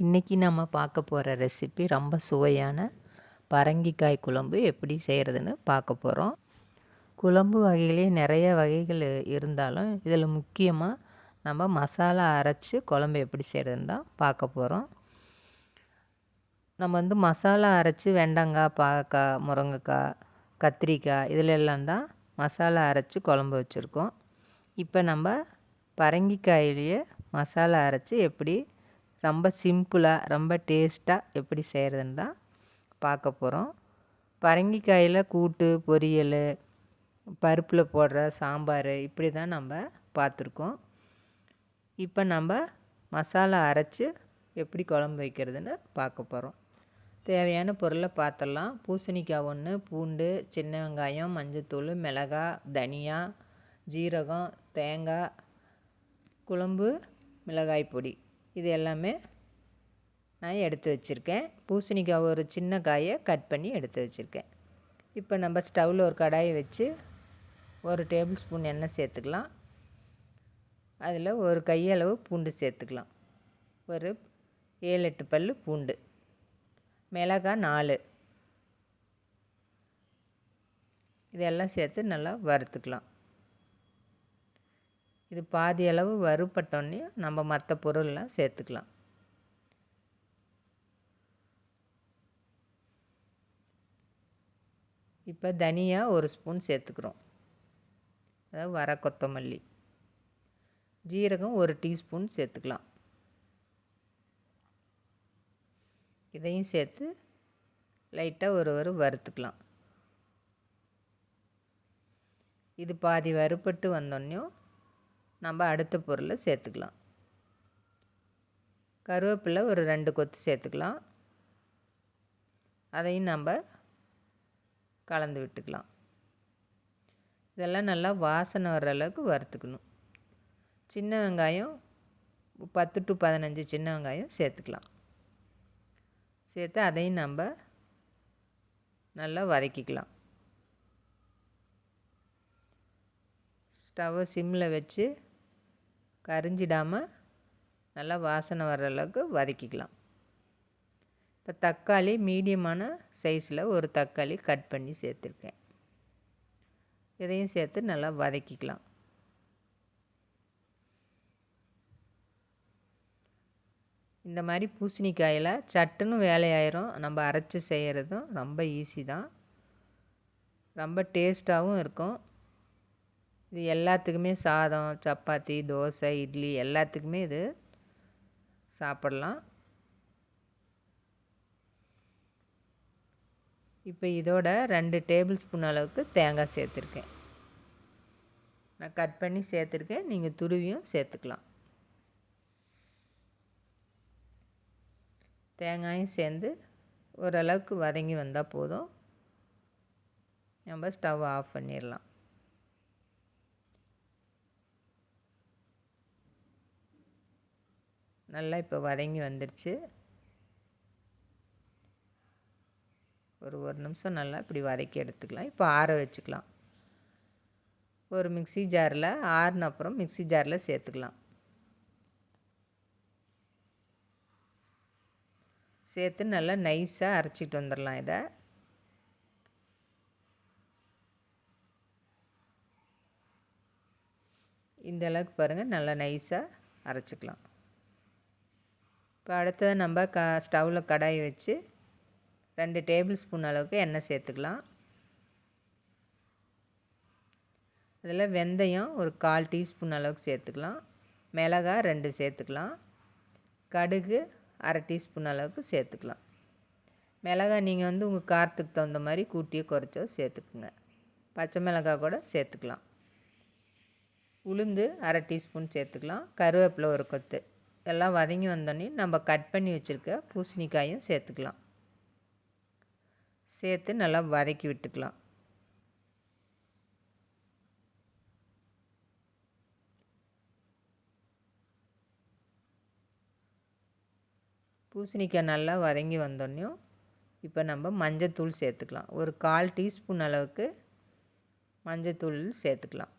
இன்றைக்கி நம்ம பார்க்க போகிற ரெசிபி ரொம்ப சுவையான பரங்கிக்காய் குழம்பு எப்படி செய்கிறதுன்னு பார்க்க போகிறோம் குழம்பு வகையிலே நிறைய வகைகள் இருந்தாலும் இதில் முக்கியமாக நம்ம மசாலா அரைச்சி குழம்பு எப்படி செய்கிறதுன்னு தான் பார்க்க போகிறோம் நம்ம வந்து மசாலா அரைச்சி வெண்டங்காய் பாகக்காய் முருங்கைக்காய் கத்திரிக்காய் இதில் எல்லாம் தான் மசாலா அரைச்சி குழம்பு வச்சுருக்கோம். இப்போ நம்ம பரங்கிக்காயிலேயே மசாலா அரைச்சி எப்படி ரொம்ப சிம்பிளாக ரொம்ப டேஸ்ட்டாக எப்படி செய்கிறதுன்னு தான் பார்க்க போகிறோம் பரங்கிக்காயில் கூட்டு பொரியல் பருப்பில் போடுற சாம்பார் இப்படி தான் நம்ம பார்த்துருக்கோம். இப்போ நம்ம மசாலா அரைச்சி எப்படி குழம்பு வைக்கிறதுன்னு பார்க்க போகிறோம் தேவையான பொருளை பார்த்துடலாம். பூசணிக்காய் ஒன்று பூண்டு சின்ன வெங்காயம் மஞ்சத்தூள் மிளகாய் தனியா ஜீரகம் தேங்காய் குழம்பு மிளகாய் பொடி. இது எல்லாமே நான் எடுத்து வச்சுருக்கேன். பூசணிக்காய் ஒரு சின்ன காயை கட் பண்ணி எடுத்து வச்சுருக்கேன். இப்போ நம்ம ஸ்டவ்வில் ஒரு கடாயை வச்சு ஒரு டேபிள் ஸ்பூன் எண்ணெய் சேர்த்துக்கலாம். அதில் ஒரு கையளவு பூண்டு சேர்த்துக்கலாம். ஒரு ஏழு எட்டு பல் பூண்டு. மிளகாய் நாலு. இதெல்லாம் சேர்த்து நல்லா வறுத்துக்கலாம். இது பாதி அளவு வறுபட்டோன்னே நம்ம மற்ற பொருள்லாம் சேர்த்துக்கலாம். இப்போ தனியாக ஒரு ஸ்பூன் சேர்த்துக்கிறோம். அதாவது வர கொத்தமல்லி. ஜீரகம் ஒரு டீஸ்பூன் சேர்த்துக்கலாம். இதையும் சேர்த்து லைட்டாக ஒரு ஒரு வறுத்துக்கலாம். இது பாதி வறுபட்டு வந்தோடனையும் நம்ம அடுத்த பொருளை சேர்த்துக்கலாம். கருவேப்பிலை ஒரு ரெண்டு கொத்து சேர்த்துக்கலாம். அதையும் நம்ம கலந்து விட்டுக்கலாம். இதெல்லாம் நல்லா வாசனை வர்ற அளவுக்கு வறுத்துக்கணும். சின்ன வெங்காயம் பத்து டு பதினஞ்சு சின்ன வெங்காயம் சேர்த்துக்கலாம். சேர்த்து அதையும் நம்ம நல்லா வதக்கிக்கலாம். ஸ்டவ்வை சிம்மில் வச்சு கரிஞ்சிடாமல் நல்லா வாசனை வர்ற அளவுக்கு வதக்கிக்கலாம். இப்போ தக்காளி மீடியமான சைஸில் ஒரு தக்காளி கட் பண்ணி சேர்த்துருக்கேன். இதையும் சேர்த்து நல்லா வதக்கிக்கலாம். இந்த மாதிரி பூசணிக்காயில் சட்டுன்னு வேலையாயிரும். நம்ம அரைச்சி செய்கிறதும் ரொம்ப ஈஸி தான். ரொம்ப டேஸ்ட்டாகவும் இருக்கும். இது எல்லாத்துக்குமே சாதம் சப்பாத்தி தோசை இட்லி எல்லாத்துக்குமே இது சாப்பிட்லாம். இப்போ இதோட ரெண்டு டேபிள் ஸ்பூன் அளவுக்கு தேங்காய் சேர்த்துருக்கேன். நான் கட் பண்ணி சேர்த்துருக்கேன். நீங்கள் துருவியும் சேர்த்துக்கலாம். தேங்காயும் சேர்ந்து ஓரளவுக்கு வதங்கி வந்தால் போதும். நம்ம ஸ்டவ் ஆஃப் பண்ணிடலாம். நல்லா இப்போ வதங்கி வந்துருச்சு. ஒரு ஒரு நிமிஷம் நல்லா இப்படி வதக்கி எடுத்துக்கலாம். இப்போ ஆற வச்சுக்கலாம். ஒரு மிக்சி ஜாரில் ஆறுன அப்புறம் மிக்சி ஜாரில் சேர்த்துக்கலாம். சேர்த்து நல்லா நைஸாக அரைச்சிட்டு வந்துடலாம் இதை. இந்த அளவுக்கு பாருங்கள் நல்லா நைஸாக அரைச்சிக்கலாம். இப்போ அடுத்தது நம்ம க ஸ்டவ்வில் கடாய் வச்சு ரெண்டு டேபிள் ஸ்பூன் அளவுக்கு எண்ணெய் சேர்த்துக்கலாம். அதில் வெந்தயம் ஒரு கால் டீஸ்பூன் அளவுக்கு சேர்த்துக்கலாம். மிளகாய் ரெண்டு சேர்த்துக்கலாம். கடுகு அரை டீஸ்பூன் அளவுக்கு சேர்த்துக்கலாம். மிளகாய் நீங்கள் வந்து உங்கள் காரத்துக்கு தகுந்த மாதிரி கூட்டியோ குறைச்சோ சேர்த்துக்குங்க. பச்சை மிளகாய் கூட சேர்த்துக்கலாம். உளுந்து அரை டீஸ்பூன் சேர்த்துக்கலாம். கருவேப்பிலை ஒரு கொத்து. எல்லாம் வதங்கி வந்தோடனே நம்ம கட் பண்ணி வச்சுருக்க பூசணிக்காயும் சேர்த்துக்கலாம். சேர்த்து நல்லா வதக்கி விட்டுக்கலாம். பூசணிக்காய் நல்லா வதங்கி வந்தோடனையும் இப்போ நம்ம மஞ்சத்தூள் சேர்த்துக்கலாம். ஒரு கால் டீஸ்பூன் அளவுக்கு மஞ்சத்தூள் சேர்த்துக்கலாம்.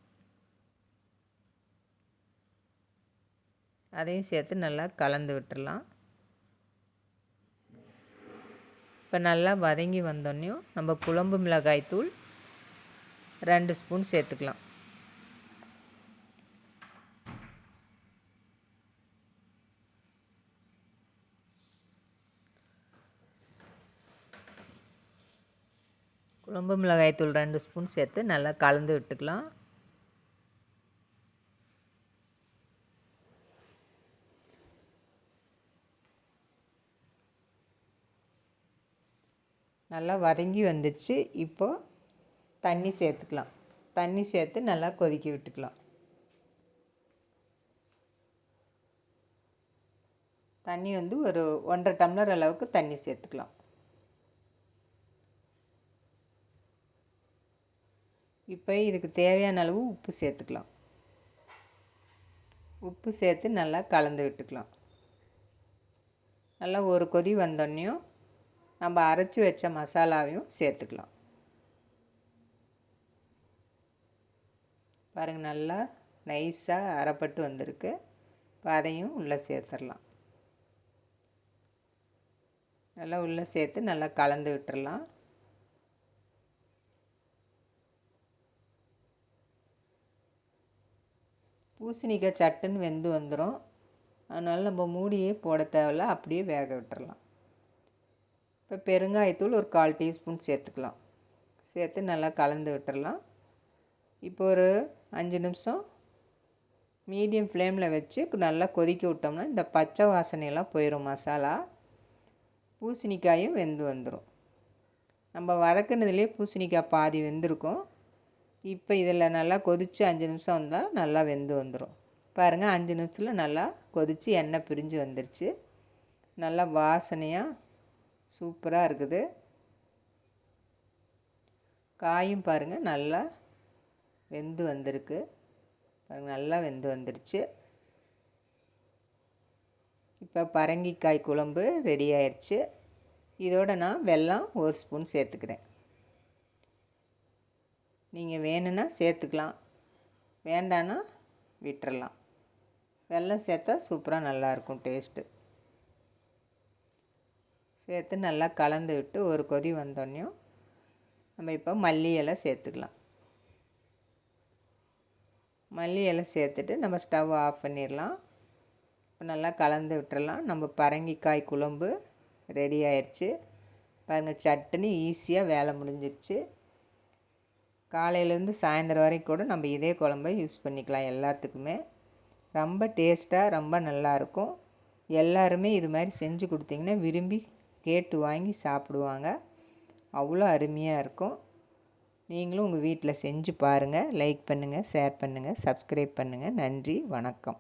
அதையும் சேர்த்து நல்லா கலந்து விட்டுடலாம் இப்போ நல்லா வதங்கி வந்தோடனையும் நம்ம குழம்பு மிளகாய் தூள் ரெண்டு ஸ்பூன் சேர்த்துக்கலாம். குழம்பு மிளகாய் தூள் ரெண்டு ஸ்பூன் சேர்த்து நல்லா கலந்து விட்டுக்கலாம். நல்லா வதங்கி வந்துச்சு. இப்போது தண்ணி சேர்த்துக்கலாம். தண்ணி சேர்த்து நல்லா கொதிக்க விட்டுக்கலாம். தண்ணி வந்து ஒரு ஒன்றரை டம்ளர் அளவுக்கு தண்ணி சேர்த்துக்கலாம். இப்போ இதுக்கு தேவையான அளவு உப்பு சேர்த்துக்கலாம். உப்பு சேர்த்து நல்லா கலந்து விட்டுக்கலாம். நல்லா ஒரு கொதி வந்தோடனையும் நம்ம அரைச்சி வச்ச மசாலாவையும் சேர்த்துக்கலாம். பாருங்கள் நல்லா நைஸாக அரைப்பட்டு வந்திருக்கு. இப்போ அதையும் உள்ளே சேர்த்துடலாம். நல்லா உள்ளே சேர்த்து நல்லா கலந்து விட்டுடலாம். பூசணிக்காய் சட்டுன்னு வெந்து வந்துடும் அதனால் நம்ம மூடியே போட தேவையில்ல அப்படியே வேக விட்டுறலாம் இப்போ பெருங்காயத்தூள் ஒரு கால் டீஸ்பூன் சேர்த்துக்கலாம். சேர்த்து நல்லா கலந்து விட்டுடலாம் இப்போ ஒரு அஞ்சு நிமிஷம் மீடியம் ஃப்ளேமில் வச்சு நல்லா கொதிக்க விட்டோம்னா இந்த பச்சை வாசனையெல்லாம் போயிடும் மசாலா. பூசணிக்காயும் வெந்து வந்துடும் நம்ம வதக்குனதுலேயே பூசணிக்காய் பாதி வெந்திருக்கும். இப்போ இதில் நல்லா கொதித்து அஞ்சு நிமிஷம் வந்தால் நல்லா வெந்து வந்துடும் பாருங்கள் அஞ்சு நிமிஷத்தில் நல்லா கொதித்து எண்ணெய் பிரிஞ்சு வந்துருச்சு. நல்லா வாசனையாக சூப்பராக இருக்குது. காயும் பாருங்கள் நல்லா வெந்து வந்திருக்கு. பாருங்கள் நல்லா வெந்து வந்துருச்சு. இப்போ பரங்கிக்காய் குழம்பு ரெடி ஆயிடுச்சு இதோட நான் வெல்லம் ஒரு ஸ்பூன் சேர்த்துக்கிறேன். நீங்கள் வேணும்னா சேர்த்துக்கலாம் வேண்டான்னா விட்டுறலாம். வெல்லம் சேர்த்தா சூப்பராக நல்லாயிருக்கும் டேஸ்ட்டு. சேர்த்து நல்லா கலந்து விட்டு ஒரு கொதி வந்தோடனையும் நம்ம இப்போ மல்லி இலை சேர்த்துக்கலாம். மல்லி இலை சேர்த்துட்டு நம்ம ஸ்டவ் ஆஃப் பண்ணிடலாம். இப்போ நல்லா கலந்து விட்டுறலாம். நம்ம பரங்கிக்காய் குழம்பு ரெடி ஆயிடுச்சு. பாருங்கள் சட்னி ஈஸியாக வேலை முடிஞ்சிருச்சு. காலையிலேருந்து சாயந்தரம் வரைக்கும் கூட நம்ம இதே குழம்ப யூஸ் பண்ணிக்கலாம் எல்லாத்துக்குமே. ரொம்ப டேஸ்ட்டாக ரொம்ப நல்லாயிருக்கும் எல்லாருமே இது மாதிரி செஞ்சு கொடுத்தீங்கன்னா விரும்பி கேட்டு வாங்கி சாப்பிடுவாங்க. அவ்வளோ அருமையாக இருக்கும். நீங்களும் உங்கள் வீட்டில் செஞ்சு பாருங்கள் லைக் பண்ணுங்கள் ஷேர் பண்ணுங்கள் சப்ஸ்கிரைப் பண்ணுங்கள் நன்றி வணக்கம்.